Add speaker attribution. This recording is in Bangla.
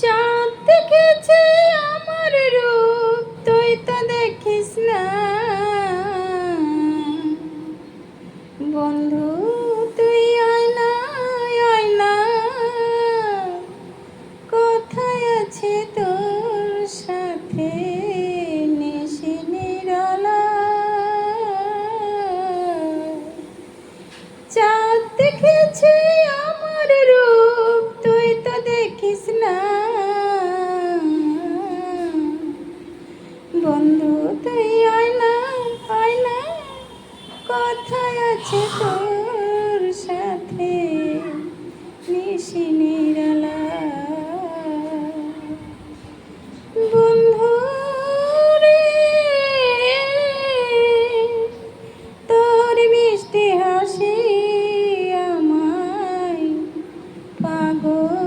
Speaker 1: চাঁদ দেখেছে আমার রূপ, তুই তো দেখিস না। বন্ধু, তুই আয়না আয়না, কোথায় আছে তো কথা আছে তোর সাথে বন্ধু তোর মিষ্টি হাসি আমায় পাগল